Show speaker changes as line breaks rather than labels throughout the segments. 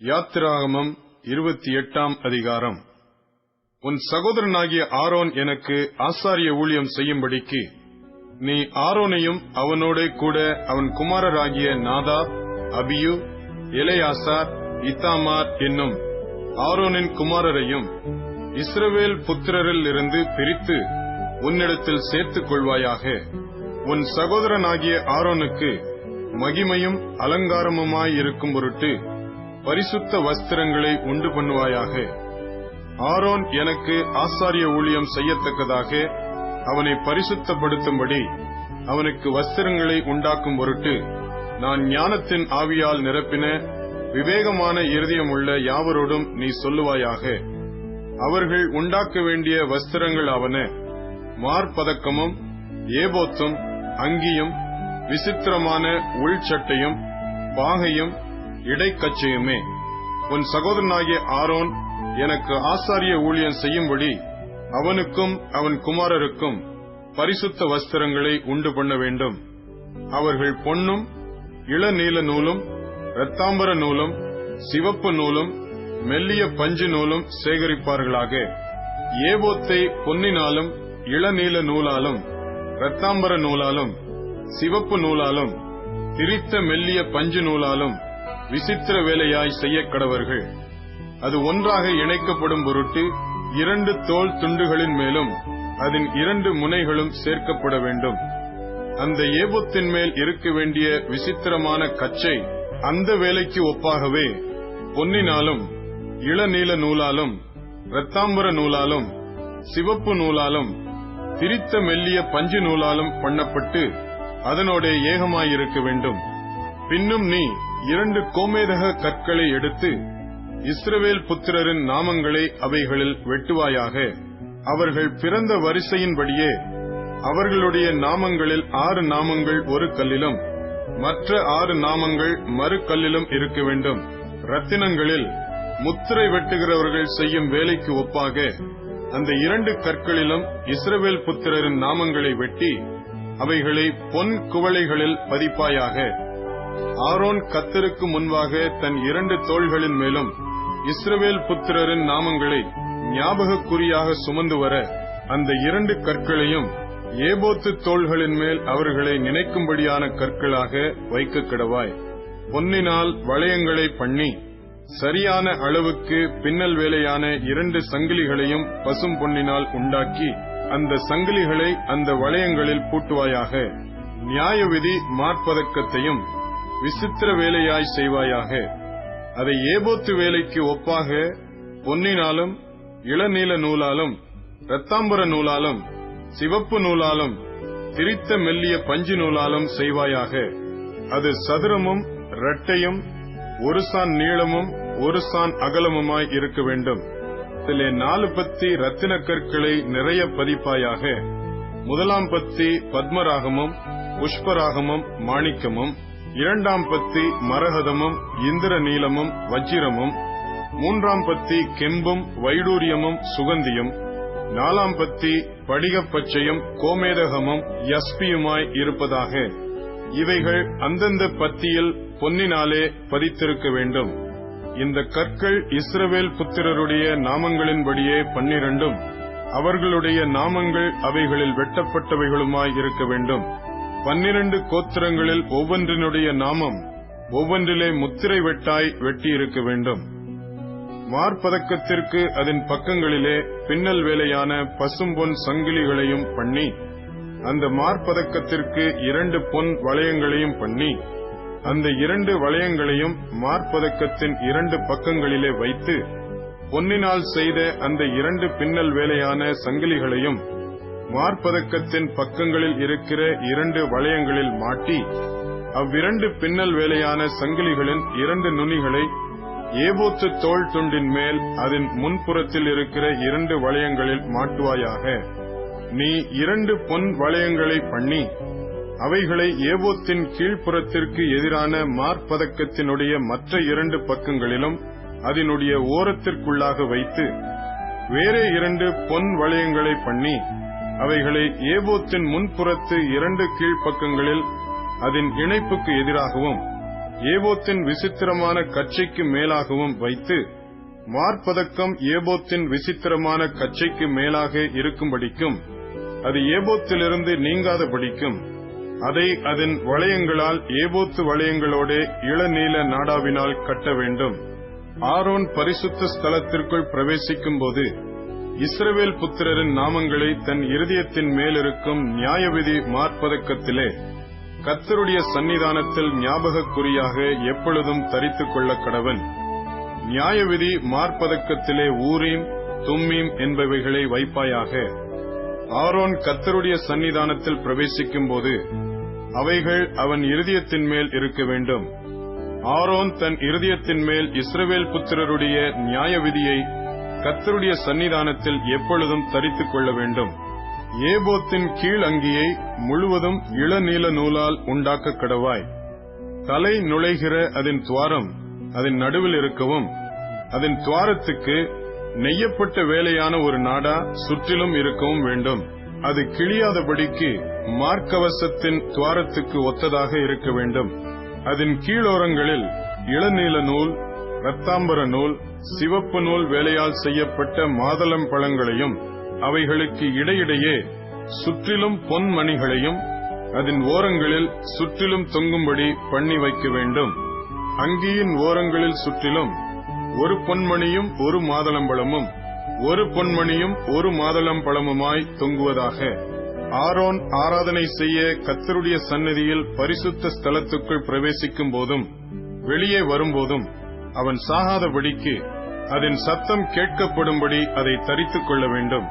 யாத்திராகமம் இருபத்தி எட்டாம் அதிகாரம். உன் சகோதரனாகிய ஆரோன் எனக்கு ஆசாரிய ஊழியம் செய்யும்படிக்கு நீ ஆரோனையும் அவனோட கூட அவன் குமாரராகிய நாதா அபியு இளையாசார் இத்தாமார் என்னும் ஆரோனின் குமாரரையும் இஸ்ரவேல் புத்திரரில் இருந்து பிரித்து உன்னிடத்தில் சேர்த்துக் கொள்வாயாக உன் சகோதரனாகிய ஆரோனுக்கு மகிமையும் அலங்காரமுமாயிருக்கும் பொருட்டு பரிசுத்த வஸ்திரங்களை உண்டு பண்ணுவாயாக. ஆரோன் எனக்கு ஆசாரிய ஊழியம் செய்யத்தக்கதாக அவனை பரிசுத்தப்படுத்தும்படி அவனுக்கு வஸ்திரங்களை உண்டாக்கும் பொருட்டு நான் ஞானத்தின் ஆவியால் நிரப்பின விவேகமான இருதயமுள்ள யாவரோடும் நீ சொல்லுவாயாக. அவர்கள் உண்டாக்க வேண்டிய வஸ்திரங்கள் அவன மார்பதக்கமும் ஏபோத்தும் அங்கியும் விசித்திரமான உள்சட்டையும் பாகையும் இடைக்கச்சையுமே. உன் சகோதரனாகிய ஆரோன் எனக்கு ஆசாரிய ஊழியம் செய்யும்படி அவனுக்கும் அவன் குமாரருக்கும் பரிசுத்த வஸ்திரங்களை உண்டு பண்ண வேண்டும். அவர்கள் பொன்னும் இளநீல நூலும் இரத்தாம்பர நூலும் சிவப்பு நூலும் மெல்லிய பஞ்சு நூலும் சேகரிப்பார்களாக. ஏபோத்தை பொன்னினாலும் இளநீல நூலாலும் இரத்தாம்பர நூலாலும் சிவப்பு நூலாலும் திரித்த மெல்லிய பஞ்சு நூலாலும் விசித்திர வேலையாய் செய்ய கடவர்கள் அது ஒன்றாக இணைக்கப்படும் பொருட்டு இரண்டு தோல் துண்டுகளின் மேலும் அதன் இரண்டு முனைகளும் சேர்க்கப்பட வேண்டும். அந்த ஏபத்தின் மேல் இருக்க வேண்டிய விசித்திரமான கச்சை அந்த வேலைக்கு ஒப்பாகவே பொன்னினாலும் இளநீல நூலாலும் இரத்தாம்பர நூலாலும் சிவப்பு நூலாலும் திரித்த மெல்லிய பஞ்சு நூலாலும் பண்ணப்பட்டு அதனோட ஏகமாயிருக்க வேண்டும். பின்னும் நீ இரண்டு கோமேதக கற்களை எடுத்து இஸ்ரவேல் புத்திரரின் நாமங்களை அவைகளில் வெட்டுவாயாக. அவர்கள் பிறந்த வரிசையின்படியே அவர்களுடைய நாமங்களில் ஆறு நாமங்கள் ஒரு கல்லிலும் மற்ற ஆறு நாமங்கள் மறு கல்லிலும் இருக்க வேண்டும். ரத்தினங்களில் முத்திரை வெட்டுகிறவர்கள் செய்யும் வேலைக்கு ஒப்பாக அந்த இரண்டு கற்களிலும் இஸ்ரவேல் புத்திரரின் நாமங்களை வெட்டி அவைகளை பொன் குவளைகளில் பதிப்பாயாக. ஆரோன் கத்தருக்கு முன்பாக தன் இரண்டு தோள்களின் மேலும் இஸ்ரவேல் புத்திரரின் நாமங்களை ஞாபகக்குறியாக சுமந்து வர அந்த இரண்டு கற்களையும் ஏபோத்து தோள்களின் மேல் அவர்களை நினைக்கும்படியான கற்களாக வைக்க கிடவாய். பொன்னினால் வளையங்களை பண்ணி சரியான அளவுக்கு பின்னல் வேலையான இரண்டு சங்கிலிகளையும் பசும் பொன்னினால் உண்டாக்கி அந்த சங்கிலிகளை அந்த வளையங்களில் பூட்டுவாயாக. நியாயவிதி மார்பதக்கத்தையும் விசித்திர வேலையாய் செய்வாயாக. அதை ஏபோத்து வேலைக்கு ஒப்பாக பொன்னினாலும் இளநீல நூலாலும் இரத்தாம்பர நூலாலும் சிவப்பு நூலாலும் திரித்த மெல்லிய பஞ்சு நூலாலும் செய்வாயாக. அது சதுரமும் இரட்டையும் ஒரு சான் நீளமும் ஒரு சான் அகலமுமாய் இருக்க வேண்டும். இதிலே நாலு பத்தி ரத்தின கற்களை நிறைய பதிப்பாயாக. முதலாம் பத்தி பத்மராகமும் புஷ்பராகமும் மாணிக்கமும் இரண்டாம் பத்தி மரகதமும் இந்திர நீலமும் வஜ்ரமும் மூன்றாம் பத்தி கெம்பும் வைடூரியமும் சுகந்தியும் நாலாம் பத்தி படிகப்பச்சையும் கோமேதகமும் யஸ்பியுமாய் இருப்பதாக. இவைகள் அந்தந்த பத்தியில் பொன்னினாலே பதித்திருக்க வேண்டும். இந்த கற்கள் இஸ்ரவேல் புத்திரருடைய நாமங்களின்படியே பன்னிரண்டும். அவர்களுடைய நாமங்கள் அவைகளில் வெட்டப்பட்டவைகளுமாய் இருக்க வேண்டும். பன்னிரண்டு கோத்திரங்களில் ஒவ்வொன்றினுடைய நாமம் ஒவ்வொன்றிலே முத்திரை வெட்டாய் வெட்டியிருக்க வேண்டும். மார்பதக்கத்திற்கு அதன் பக்கங்களிலே பின்னல் வேலையான பசும்பொன் சங்கிலிகளையும் பண்ணி அந்த மார்பதக்கத்திற்கு இரண்டு பொன் வளையங்களையும் பண்ணி அந்த இரண்டு வளையங்களையும் மார்பதக்கத்தின் இரண்டு பக்கங்களிலே வைத்து பொன்னினால் செய்த அந்த இரண்டு பின்னல் வேலையான சங்கிலிகளையும் மார்பதக்கத்தின் பக்கங்களில் இருக்கிற இரண்டு வளையங்களில் மாட்டி அவ்விரண்டு பின்னல் வேலையான சங்கிலிகளின் இரண்டு நுனிகளை ஏபோத்து தோல் துண்டின் மேல் அதன் முன்புறத்தில் இருக்கிற இரண்டு வளையங்களில் மாட்டுவாயாக. நீ இரண்டு பொன் வளையங்களை பண்ணி அவைகளை ஏபோத்தின் கீழ்ப்புறத்திற்கு எதிரான மார்பதக்கத்தினுடைய மற்ற இரண்டு பக்கங்களிலும் அதனுடைய ஓரத்திற்குள்ளாக வைத்து வேறே இரண்டு பொன் வளையங்களை பண்ணி அவைகளை ஏபோத்தின் முன்புறத்து இரண்டு கீழ்ப்பக்கங்களில் அதன் இணைப்புக்கு எதிராகவும் ஏபோத்தின் விசித்திரமான கச்சைக்கு மேலாகவும் வைத்து மார்பதக்கம் ஏபோத்தின் விசித்திரமான கச்சைக்கு மேலாக இருக்கும்படிக்கும் அது ஏபோத்திலிருந்து நீங்காதபடிக்கும் அதை அதன் வளையங்களால் ஏபோத்து வளையங்களோட இளநீல நாடாவினால் கட்ட வேண்டும். ஆரோன் பரிசுத்த ஸ்தலத்திற்குள் பிரவேசிக்கும் போது இஸ்ரவேல் புத்திரரின் நாமங்களை தன் இருதயத்தின் மேலிருக்கும் நியாயவிதி மார்ப்பதக்கத்திலே கத்தருடைய சன்னிதானத்தில் ஞாபகக்குறியாக எப்பொழுதும் தரித்துக் கொள்ள கடவன் நியாயவிதி மார்ப்பதக்கத்திலே ஊரீம் தும்மீம் என்பவைகளை வைப்பாயாக. ஆரோன் கத்தருடைய சன்னிதானத்தில் பிரவேசிக்கும் போது அவைகள் அவன் இருதயத்தின் மேல் இருக்க வேண்டும். ஆரோன் தன் இருதயத்தின் மேல் இஸ்ரவேல் புத்திரருடைய நியாயவிதியை கத்தருடைய சன்னிதானத்தில் எப்பொழுதும் தரித்துக் கொள்ள வேண்டும். ஏபோத்தின் கீழ் அங்கியை முழுவதும் இளநீல நூலால் உண்டாக்க கடவாய். தலை நுழைகிற அதன் துவாரம் அதன் நடுவில் இருக்கவும் அதன் துவாரத்துக்கு நெய்யப்பட்ட வேலையான ஒரு நாடா சுற்றிலும் இருக்கவும் வேண்டும். அது கிழியாதபடிக்கு மார்க்கவசத்தின் துவாரத்துக்கு ஒத்ததாக இருக்க வேண்டும். அதன் கீழோரங்களில் இளநீல நூல் ரத்தாம்பர நூல் சிவப்பு நூல் வேலையால் செய்யப்பட்ட மாதளம் பழங்களையும் அவைகளுக்கு இடையிடையே சுற்றிலும் பொன்மணிகளையும் அதன் ஓரங்களில் சுற்றிலும் தொங்கும்படி பண்ணி வைக்க வேண்டும். அங்கியின் ஓரங்களில் சுற்றிலும் ஒரு பொன்மணியும் ஒரு மாதளம்பழமும் ஒரு பொன்மணியும் ஒரு மாதளம்பழமுமாய் தொங்குவதாக. ஆரோன் ஆராதனை செய்ய கத்தருடைய சன்னதியில் பரிசுத்த ஸ்தலத்துக்குள் பிரவேசிக்கும் போதும் வெளியே வரும்போதும் அவன் சாகாதபடிக்கு அதன் சத்தம் கேட்கப்படும்படி அதை தரித்துக் கொள்ள வேண்டும்.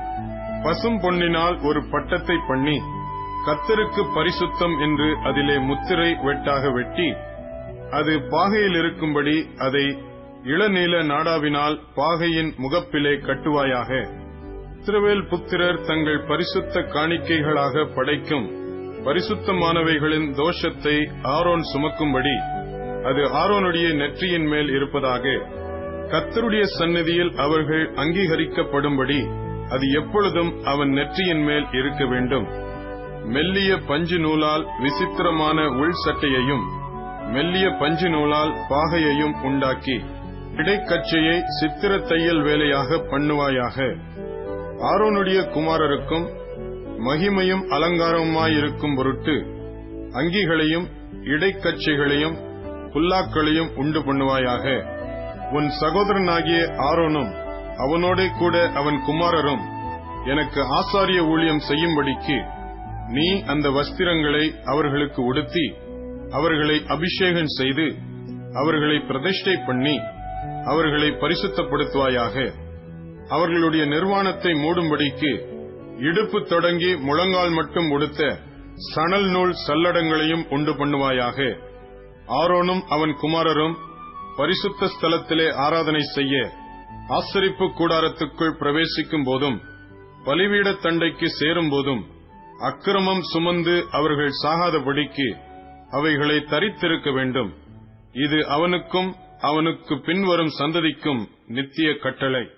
பசும் பொன்னினால் ஒரு பட்டத்தை பண்ணி கத்தருக்கு பரிசுத்தம் என்று அதிலே முத்திரை வெட்டாக வெட்டி அது பாகையில் இருக்கும்படி அதை இளநீல நாடாவினால் பாகையின் முகப்பிலே கட்டுவாயாக. இஸ்ரவேல் புத்திரர் தங்கள் பரிசுத்த காணிக்கைகளாக படைக்கும் பரிசுத்தமானவைகளின் தோஷத்தை ஆரோன் சுமக்கும்படி அது ஆரோனுடைய நெற்றியின் மேல் இருப்பதாக. கத்தருடைய சந்நிதியில் அவர்கள் அங்கீகரிக்கப்படும்படி அது எப்பொழுதும் அவன் நெற்றியின் மேல் இருக்க வேண்டும். மெல்லிய பஞ்சு நூலால் விசித்திரமான உள் சட்டையையும் மெல்லிய பஞ்சு நூலால் பாகையையும் உண்டாக்கி இடைக்கச்சையை சித்திர தையல் வேலையாக பண்ணுவாயாக. ஆரோனுடைய குமாரருக்கும் மகிமையும் அலங்காரமுமாயிருக்கும் பொருட்டு அங்கிகளையும் இடைக்கச்சைகளையும் புல்லாக்களையும் உண்டு பண்ணுவாயாக. உன் சகோதரனாகிய ஆரோனும் அவனோட கூட அவன் குமாரரும் எனக்கு ஆசாரிய ஊழியம் செய்யும்படிக்கு நீ அந்த வஸ்திரங்களை அவர்களுக்கு உடுத்தி அவர்களை அபிஷேகம் செய்து அவர்களை பிரதிஷ்டை பண்ணி அவர்களை பரிசுத்தப்படுத்துவாயாக. அவர்களுடைய நிர்வாணத்தை மூடும்படிக்கு இடுப்பு தொடங்கி முழங்கால் மட்டும் உடுத்த சணல் நூல் சல்லடங்களையும் உண்டு பண்ணுவாயாக. ஆரோனும் அவன் குமாரரும் பரிசுத்த ஸ்தலத்திலே ஆராதனை செய்ய ஆசரிப்பு கூடாரத்துக்குள் பிரவேசிக்கும் போதும் பலிவீட தண்டைக்கு சேரும் போதும் அக்கிரமம் சுமந்து அவர்கள் சாகாதபடிக்கு அவைகளை தரித்திருக்க வேண்டும். இது அவனுக்கும் அவனுக்கு பின்வரும் சந்ததிக்கும் நித்திய கட்டளை.